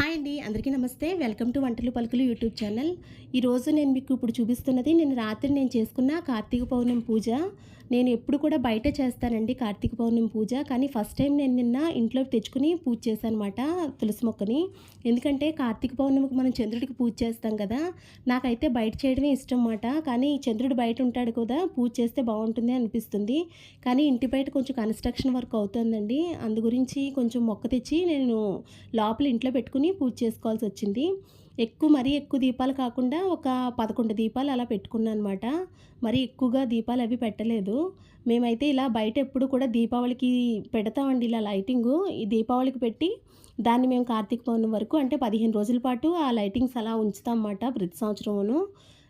Hi అండి అందరికీ నమస్తే. వెల్కమ్ టు వంటలు పలుకులు యూట్యూబ్ ఛానల్. ఈరోజు నేను మీకు ఇప్పుడు చూపిస్తున్నది నేను రాత్రి నేను చేసుకున్న కార్తీక పౌర్ణమి పూజ. నేను ఎప్పుడు కూడా బయట చేస్తానండి కార్తీక పౌర్ణమి పూజ. కానీ ఫస్ట్ టైం నేను నిన్న ఇంట్లో తెచ్చుకుని పూజ చేశాను అనమాట తులసి మొక్కని. ఎందుకంటే కార్తీక పౌర్ణమికి మనం చంద్రుడికి పూజ చేస్తాం కదా నాకైతే బయట చేయడమే ఇష్టం అన్నమాట కానీ చంద్రుడు బయట ఉంటాడు కదా పూజ చేస్తే బాగుంటుంది అనిపిస్తుంది. కానీ ఇంటి బయట కొంచెం కన్స్ట్రక్షన్ వర్క్ అవుతుందండి. అందు గురించి కొంచెం మొక్క తెచ్చి నేను లోపల ఇంట్లో పెట్టుకుని పూజ చేసుకోవాల్సి వచ్చింది. ఎక్కువ మరీ ఎక్కువ దీపాలు కాకుండా ఒక పదకొండు దీపాలు అలా పెట్టుకున్నాను అనమాట మరీ ఎక్కువగా దీపాలు అవి పెట్టలేదు. మేమైతే ఇలా బయట ఎప్పుడు కూడా దీపావళికి పెడతామండి ఇలా లైటింగు. ఈ దీపావళికి పెట్టి దాన్ని మేము కార్తీక పౌర్ణమి వరకు అంటే పదిహేను రోజుల పాటు ఆ లైటింగ్స్ అలా ఉంచుతాం అన్నమాట ప్రతి సంవత్సరమును.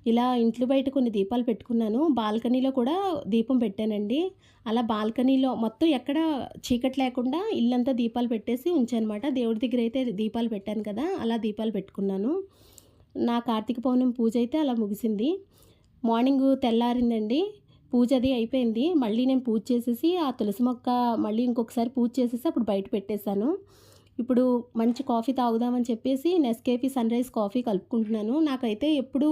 ఇలా ఇంట్లో బయట కొన్ని దీపాలు పెట్టుకున్నాను. బాల్కనీలో కూడా దీపం పెట్టానండి. అలా బాల్కనీలో మొత్తం ఎక్కడ చీకటి లేకుండా ఇల్లంతా దీపాలు పెట్టేసి ఉంచానమాట. దేవుడి దగ్గర అయితే దీపాలు పెట్టాను కదా అలా దీపాలు పెట్టుకున్నాను. నా కార్తీక పౌర్ణమి పూజ అయితే అలా ముగిసింది. మార్నింగ్ తెల్లారిందండి. పూజ అది అయిపోయింది. మళ్ళీ నేను పూజ చేసేసి ఆ తులసి మొక్క మళ్ళీ ఇంకొకసారి పూజ చేసేసి అప్పుడు బయట పెట్టేశాను. ఇప్పుడు మంచి కాఫీ తాగుదామని చెప్పేసి నెస్కేఫీ సన్ రైజ్ కాఫీ కలుపుకుంటున్నాను. నాకైతే ఎప్పుడూ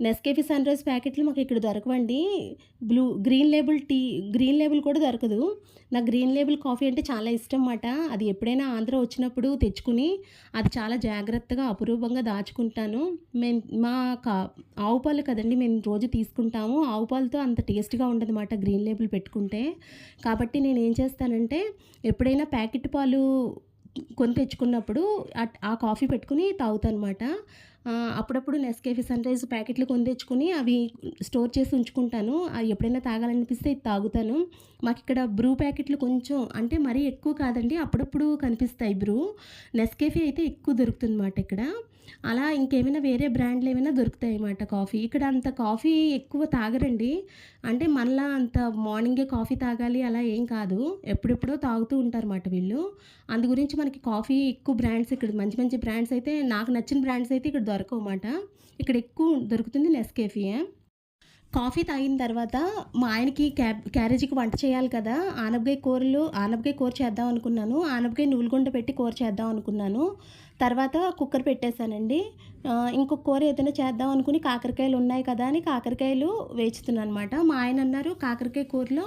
నెస్కేఫీ సన్ రైజ్ ప్యాకెట్లు మాకు ఇక్కడ దొరకవండి. Blue green label tea green label కూడా దొరకదు. నాకు గ్రీన్ లేబుల్ కాఫీ అంటే చాలా ఇష్టం అన్నమాట అది ఎప్పుడైనా ఆంధ్ర వచ్చినప్పుడు తెచ్చుకుని అది చాలా జాగ్రత్తగా అపురూపంగా దాచుకుంటాను. మేము మా కా ఆవు పాలు కదండి మేము రోజు తీసుకుంటాము. ఆవు పాలతో అంత టేస్ట్గా ఉండదు అన్నమాట గ్రీన్ లేబుల్ పెట్టుకుంటే. కాబట్టి నేను ఏం చేస్తానంటే ఎప్పుడైనా ప్యాకెట్ పాలు కొని తెచ్చుకున్నప్పుడు ఆ- ఆ కాఫీ పెట్టుకుని తాగుతాను అనమాట అప్పుడప్పుడు నెస్కేఫీ సన్ రైజ్ ప్యాకెట్లు కొని తెచ్చుకొని అవి స్టోర్ చేసి ఉంచుకుంటాను. అవి ఎప్పుడైనా తాగాలనిపిస్తే ఇది తాగుతాను. మాకు ఇక్కడ బ్రూ ప్యాకెట్లు కొంచెం అంటే మరీ ఎక్కువ కాదండి అప్పుడప్పుడు కనిపిస్తాయి బ్రూ. నెస్కేఫీ అయితే ఎక్కువ దొరుకుతుంది అన్నమాట ఇక్కడ. అలా ఇంకేమైనా వేరే బ్రాండ్లు ఏమైనా దొరుకుతాయి అన్నమాట కాఫీ. ఇక్కడ అంత కాఫీ ఎక్కువ తాగరండి. అంటే మళ్ళా అంత మార్నింగే కాఫీ తాగాలి అలా ఏం కాదు. ఎప్పుడెప్పుడో తాగుతూ ఉంటారన్నమాట వీళ్ళు. అందు గురించి మనకి కాఫీ ఎక్కువ బ్రాండ్స్ ఇక్కడ మంచి మంచి బ్రాండ్స్ అయితే నాకు నచ్చిన బ్రాండ్స్ అయితే ఇక్కడ దొరకవు అన్నమాట. ఇక్కడ ఎక్కువ దొరుకుతుంది నెస్కేఫీయే కాఫీ తాగిన తర్వాత మా ఆయనకి క్యాబ్ క్యారేజీకి వంట చేయాలి కదా. ఆనపకాయ కూరలు ఆనపకాయ కూర చేద్దాం అనుకున్నాను. ఆనపకాయ నూలుగుండ పెట్టి కూర చేద్దాం అనుకున్నాను. తర్వాత కుక్కర్ పెట్టేశానండి. ఇంకొక కూర ఏదైనా చేద్దాం అనుకుని కాకరకాయలు ఉన్నాయి కదా అని కాకరకాయలు వేచుతున్నాను అనమాట మా ఆయన అన్నారు కాకరకాయ కూరలో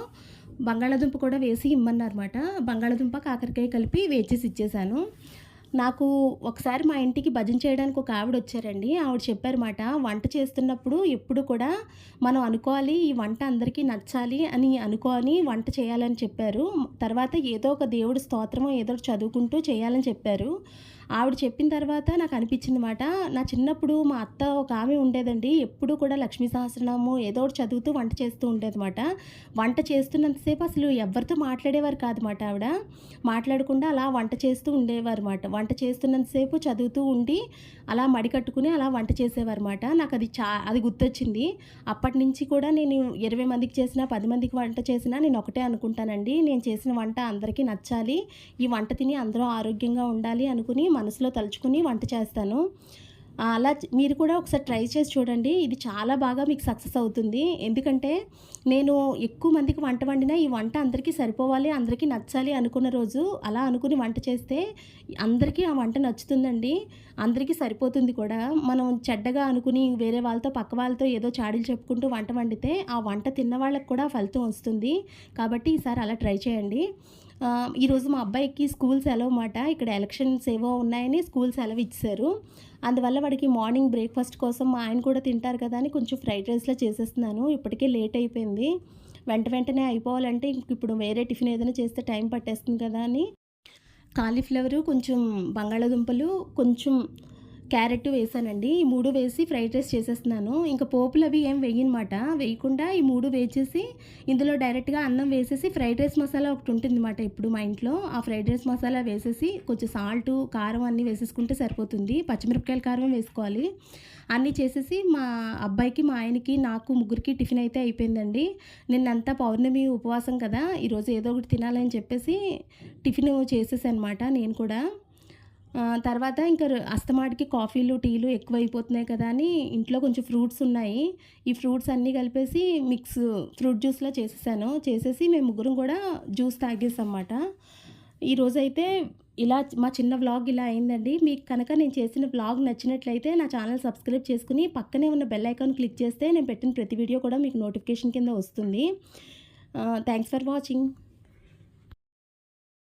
బంగాళాదుంప కూడా వేసి ఇమ్మన్నారన్నమాట. బంగాళాదుంప కాకరకాయ కలిపి వేచేసి ఇచ్చేసాను నాకు ఒకసారి మా ఇంటికి భజన చేయడానికి ఒక ఆవిడ వచ్చారండి. ఆవిడ చెప్పారన్నమాట వంట చేస్తున్నప్పుడు ఎప్పుడు కూడా మనం అనుకోవాలి ఈ వంట అందరికీ నచ్చాలి అని అనుకోని వంట చేయాలని చెప్పారు. తర్వాత ఏదో ఒక దేవుడి స్తోత్రమో ఏదో ఒకటి చదువుకుంటూ చేయాలని చెప్పారు. ఆవిడ చెప్పిన తర్వాత నాకు అనిపించింది మాట నా చిన్నప్పుడు మా అత్త ఒక ఆమె ఉండేదండి. ఎప్పుడు కూడా లక్ష్మీ సహస్రనామం ఏదో ఒకటి చదువుతూ వంట చేస్తూ ఉండేదన్నమాట. వంట చేస్తున్నంతసేపు అసలు ఎవరితో మాట్లాడేవారు కాదన్నమాట ఆవిడ. మాట్లాడకుండా అలా వంట చేస్తూ ఉండేవారు అనమాట వంట చేస్తున్నంతసేపు చదువుతూ ఉండి అలా మడికట్టుకుని అలా వంట చేసేవారన్నమాట. నాకు అది చా అది గుర్తొచ్చింది. అప్పటి నుంచి కూడా నేను ఇరవై మందికి చేసినా పది మందికి వంట చేసినా నేను ఒకటే అనుకుంటానండి. నేను చేసిన వంట అందరికీ నచ్చాలి. ఈ వంట తిని అందరూ ఆరోగ్యంగా ఉండాలి అనుకుని మనసులో తలుచుకుని వంట చేస్తాను. అలా మీరు కూడా ఒకసారి ట్రై చేసి చూడండి. ఇది చాలా బాగా మీకు సక్సెస్ అవుతుంది. ఎందుకంటే నేను ఎక్కువ మందికి వంట వండినా ఈ వంట అందరికీ సరిపోవాలి అందరికీ నచ్చాలి అనుకున్న రోజు అలా అనుకుని వంట చేస్తే అందరికీ ఆ వంట నచ్చుతుందండి. అందరికీ సరిపోతుంది కూడా. మనం చెడ్డగా అనుకుని వేరే వాళ్ళతో పక్క వాళ్ళతో ఏదో చాడీలు చెప్పుకుంటూ వంట వండితే ఆ వంట తిన్న వాళ్ళకి కూడా ఫలితం వస్తుంది. కాబట్టి ఈసారి అలా ట్రై చేయండి. ఈరోజు మా అబ్బాయికి స్కూల్ సెలవు మాట ఇక్కడ ఎలక్షన్స్ ఏవో ఉన్నాయని స్కూల్ సెలవు ఇచ్చారు. అందువల్ల వాడికి మార్నింగ్ బ్రేక్ఫాస్ట్ కోసం మా ఆయన కూడా తింటారు కదా అని కొంచెం ఫ్రైడ్ రైస్లో చేసేస్తున్నాను. ఇప్పటికే లేట్ అయిపోయింది. వెంట వెంటనే అయిపోవాలంటే ఇప్పుడు వేరే టిఫిన్ ఏదైనా చేస్తే టైం పట్టేస్తుంది కదా అని. కాలీఫ్లవరు కొంచెం బంగాళాదుంపలు కొంచెం క్యారెట్ వేసానండి. ఈ మూడు వేసి ఫ్రైడ్ రైస్ చేసేస్తున్నాను. ఇంకా పోపులు అవి ఏం వేయనమాట. వేయకుండా ఈ మూడు వేసేసి ఇందులో డైరెక్ట్గా అన్నం వేసేసి ఫ్రైడ్ రైస్ మసాలా ఒకటి ఉంటుందన్నమాట ఇప్పుడు మా ఇంట్లో. ఆ ఫ్రైడ్ రైస్ మసాలా వేసేసి కొంచెం సాల్ట్ కారం అన్నీ వేసేసుకుంటే సరిపోతుంది. పచ్చిమిరపకాయల కారం వేసుకోవాలి. అన్నీ చేసేసి మా అబ్బాయికి మా ఆయనకి నాకు ముగ్గురికి టిఫిన్ అయితే అయిపోయిందండి. నిన్నంతా పౌర్ణమి ఉపవాసం కదా. ఈరోజు ఏదో ఒకటి తినాలని చెప్పేసి టిఫిన్ చేసేసానమాట అనమాట నేను కూడా. తర్వాత ఇంకా అస్తమాటికి కాఫీలు టీలు ఎక్కువ అయిపోతున్నాయి కదా అని ఇంట్లో కొంచెం ఫ్రూట్స్ ఉన్నాయి. ఈ ఫ్రూట్స్ అన్నీ కలిపేసి మిక్స్ ఫ్రూట్ జ్యూస్లా చేసేసాను. చేసేసి మేము ముగ్గురం కూడా జ్యూస్ తాగేసాం అన్నమాట ఈరోజైతే ఇలా మా చిన్న వ్లాగ్ ఇలా అయిందండి. మీకు కనుక నేను చేసిన వ్లాగ్ నచ్చినట్లయితే నా ఛానల్ సబ్స్క్రైబ్ చేసుకుని పక్కనే ఉన్న బెల్ ఐకాన్ క్లిక్ చేస్తే నేను పెట్టిన ప్రతి వీడియో కూడా మీకు నోటిఫికేషన్ కింద వస్తుంది. Thanks for watching.